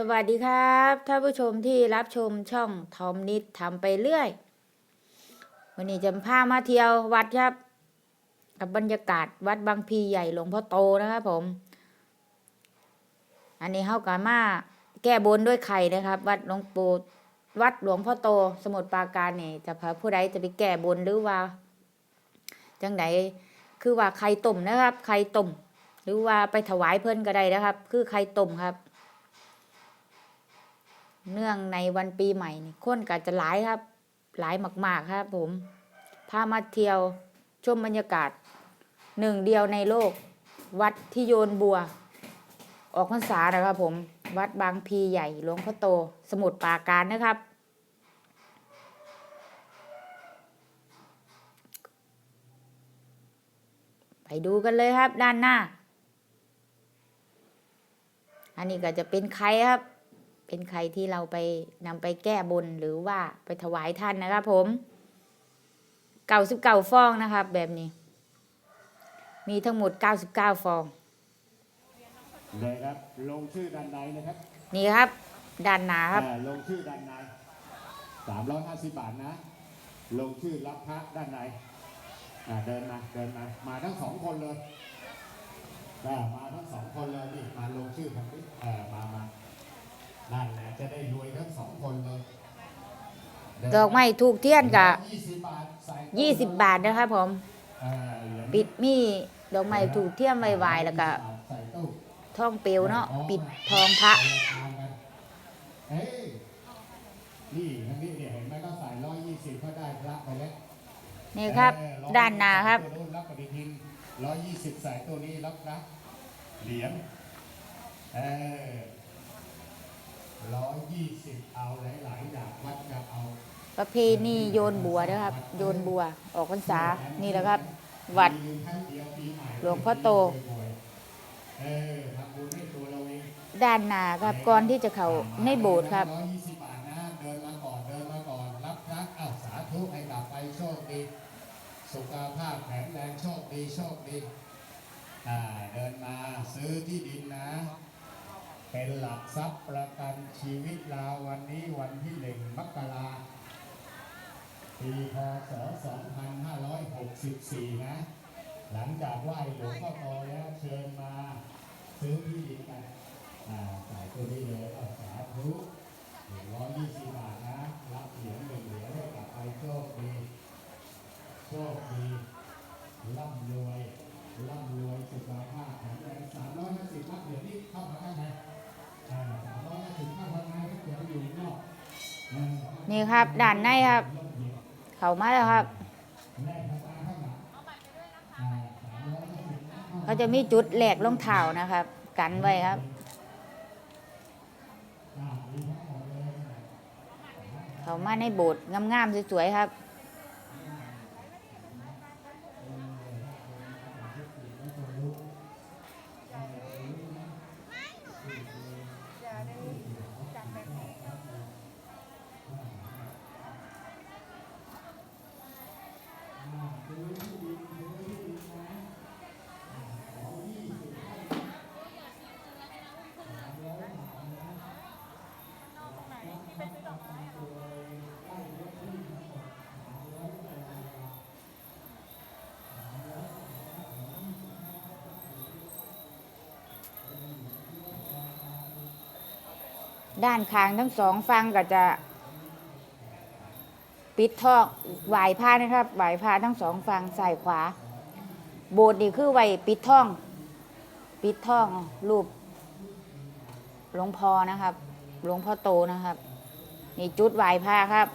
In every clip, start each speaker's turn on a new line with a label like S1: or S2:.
S1: สวัสดีครับท่านผู้ชมที่รับชมช่องทอมนิดทำไปเรื่อย วันนี้จะพามาเที่ยววัดครับ กับบรรยากาศวัดบางพีใหญ่หลวงพ่อโตนะครับผม อันนี้เฮากามาแก้บนด้วยไข่นะครับ วัดหลวงปู่วัดหลวงพ่อโต สมุทรปราการนี่จะพาผู้ใดจะไปแก้บนหรือว่า จังไดคือว่าไข่ต้มนะครับไข่ต้มหรือว่าไปถวายเพิ่นก็ได้นะครับ คือไข่ต้มครับ เนื่องในวันปีใหม่นี่คนก็จะหลายครับ หลายมาก ๆ ครับผมพามาเที่ยวชมบรรยากาศหนึ่งเดียวในโลก วัดที่โยนบัว ออกพรรษานะครับผม วัดบางพีใหญ่หลวงพ่อโต สมุทรปราการนะครับ ไปดูกันเลยครับด้านหน้า อันนี้ก็จะเป็นไข่ครับ เป็นไข่ที่เราไปนำไปแก้บนหรือว่าไปถวายท่านนะครับผม เก่าสิบเก้าฟองนะครับ แบบนี้ มีทั้งหมดเก้าสิบเก้าฟอง
S2: เลยครับลงชื่อด้านในนะครับ
S1: นี่ครับด้านหนาครับ
S2: อ่าลงชื่อด้านในสามร้อยห้าสิบบาทนะ ลงชื่อรับพระด้านในอ่าเดินมาเดินมา มาทั้งสองคนเลยอ่ามาทั้งสองคนเลยนี่มาลงชื่อทางนี้เออมามา นั่นแหละจะได้รวยทั้งสองคนเลยเน
S1: ดอกไม้ถูกเทียนกับ
S2: ยี่สิบบาทใส่
S1: ยี่สิบบาทนะครับผม
S2: อ่าเหรียญ
S1: ปิดมีดอกไม้ถูกเทียนไว้ไหวแล้วก็
S2: ใส่ตู้
S1: ท่องเปลวเนาะปิดทองพระ
S2: เฮ้ยนี่ทั้งนี้เนี่ยเห็นไหมก็ใส่ร้อยยี่สิบก็ได้พระไปแล้ว
S1: นี่ครับ
S2: เออ
S1: ด้านหนาครับ
S2: ตัวนู้นรับปฏิทินร้อยยี่สิบใส่ตัวนี้รับพระเหรียญเออ ร้อยยี่สิบเอาหลายๆอย่างวัดจะเอา
S1: ประเพณีโยนบัวนะครับ โยนบัว ออกพรรษานี่แหละครับ วัด
S2: ปีครั้งเดียวปีใหม่
S1: หลวงพ่อโต
S2: เออทำบุญให้ตัวเราเอง
S1: ด้านหนาครับก่อนที่จะเข้าในโบสถ์ครับ
S2: ร้อยยี่สิบบาทนะ เดินมาก่อน เดินมาก่อน รับพระอ้าวสาธุให้กลับไปโชคดี สุขภาพแข็งแรงโชคดีโชคดี อ่า เดินมาซื้อที่ดินนะ เป็นหลักทรัพย์ประกันชีวิตเราวันนี้วันที่หนึ่งมกราปีพศ 2564 นะ หลังจากไหว้หลวงพ่อโตแล้วเชิญมาซื้อที่ดินกันอ่าสายตัวนี้เลยเอาสาธุหนึ่งร้อยยี่สิบบาทนะ รับเหรียญหนึ่งเหรียญให้กลับไปโชคดีโชคดีร่ำรวยร่ำรวยสุขภาพแข็งแรงสามร้อยห้าสิบรับเหรียญนี่เข้ามาข้างใน นี่
S1: ครับด้านในครับ เข้ามาแล้วครับ
S2: เขา
S1: จะมีจุดแหลกรองเท้านะครับ กันไว้ครับ
S2: อ่ามีทั้งหมดเขา
S1: มาในโบสถ์งามๆสวยๆครับ ด้านคางทั้งสองฟังก็จะ ปิดท่องไหวผ้านะครับไหวผ้าทั้งสองฟังใส่ขวา โบสถ์นี่คือไหวปิดท่อง ปิดท่องรูปหลวงพ่อนะครับ หลวงพ่อโตนะครับ นี่จุดไหวผ้าครับ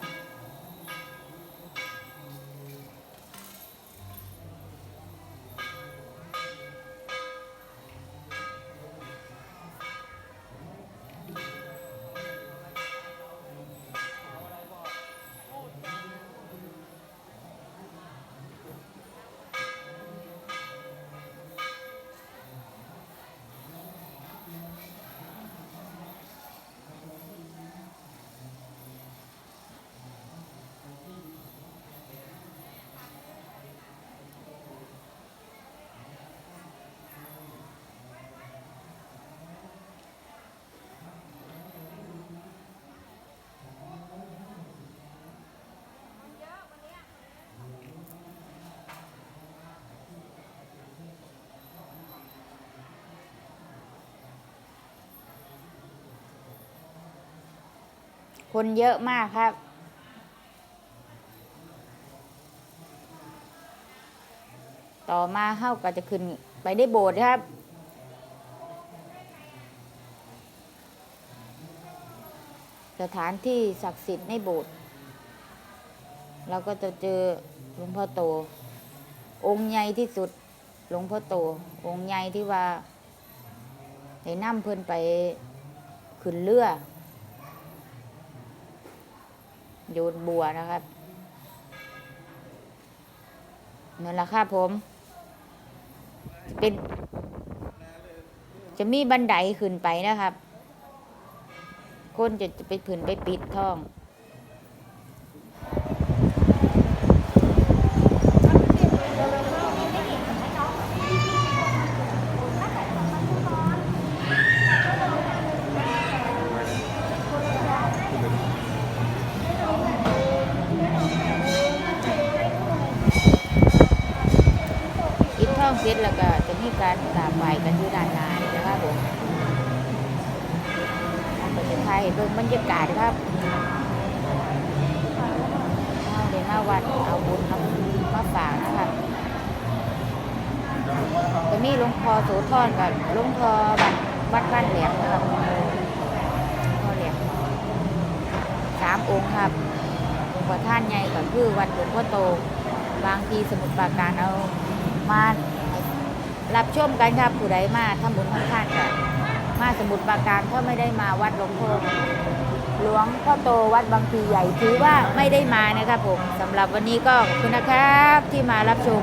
S2: คนเยอะมากครับ ต่อมาเข้าก็จะขึ้นไปได้โบสถ์ครับ สถานที่ศักดิ์สิทธิ์ในโบสถ์เราก็จะเจอหลวงพ่อโต องค์ใหญ่ที่สุดหลวงพ่อโต องค์ใหญ่ที่ว่าได้ำเพิ่นไปขึ้นเรือ โยนบัวนะครับนั่นแหละครับผม เป็น จะมีบันไดขึ้นไปนะครับ คนจะจะไปผืนไปปิดท่อง กันอยู่ด้านหน้านี่นะครับผมเราก็จะถ่ายเบิ่งบรรยากาศครับเอาเดี๋ยวมาวัดเอาบุญเอามาฝากนะครับจะมีหลวงพ่อโสธรกับหลวงพ่อวัดวัดบ้านแหลมนะครับพ่อแหลมสามองค์ครับหลวงพ่อท่านใหญ่ก็คือวัดหลวงพ่อโตบางทีสมุดปราการเอามา รับชมกันครับผู้ใดมาทำบุญทำทานกันมาสมุดปราการถ้าไม่ได้มาวัดหลวงพ่อหลวงพ่อโตวัดบางพีใหญ่ถือว่าไม่ได้มานะครับผมสำหรับวันนี้ก็ขอบคุณนะครับที่มารับชม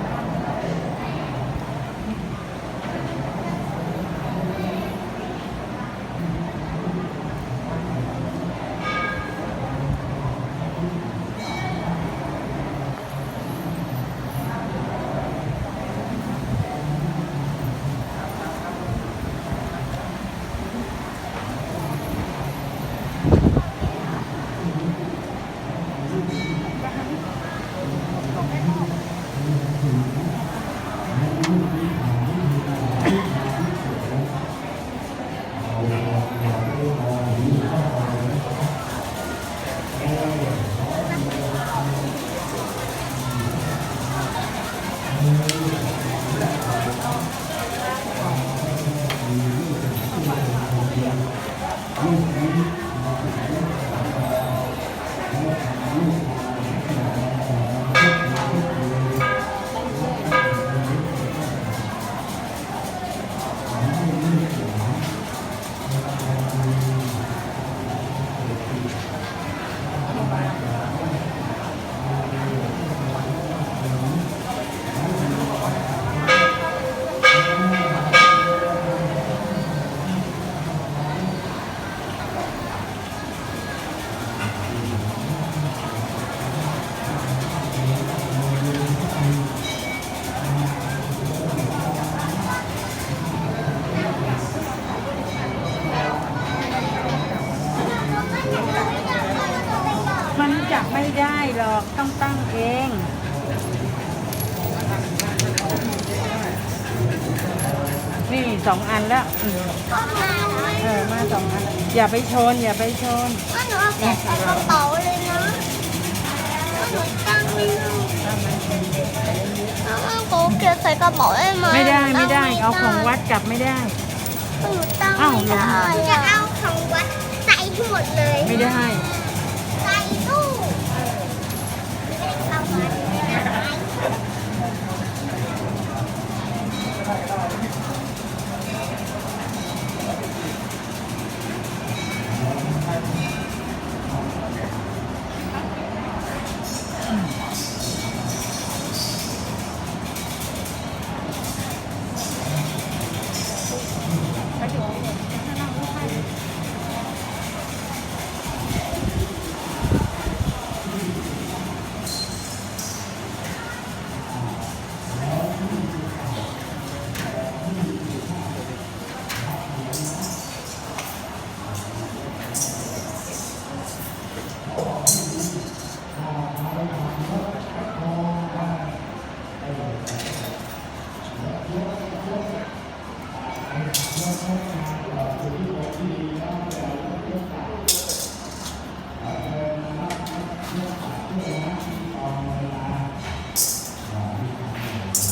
S3: ไม่ได้หรอกต้องตั้งเองนี่สองอันแล้วอืม
S4: ก็มาแล้ว
S3: เออมาสองอัน อย่าไปชน อย่าไปชน
S4: ก็หนูเอาแกะใส่กระเป๋าเลยนะก็หนูตั้งไม่ได้เอาโกเก็บใส่กระเป๋าได้ไหม
S3: ไม่ได้ไม่ได้
S4: ตั้
S3: เอาของวัดกลับไม่ได้
S4: ก็หนูตั้ง
S3: อ้าว
S4: ไม่ได้จะเอาของวัดใส่ให้หมดเลย
S3: ไม่ได้
S4: ไ Thank you.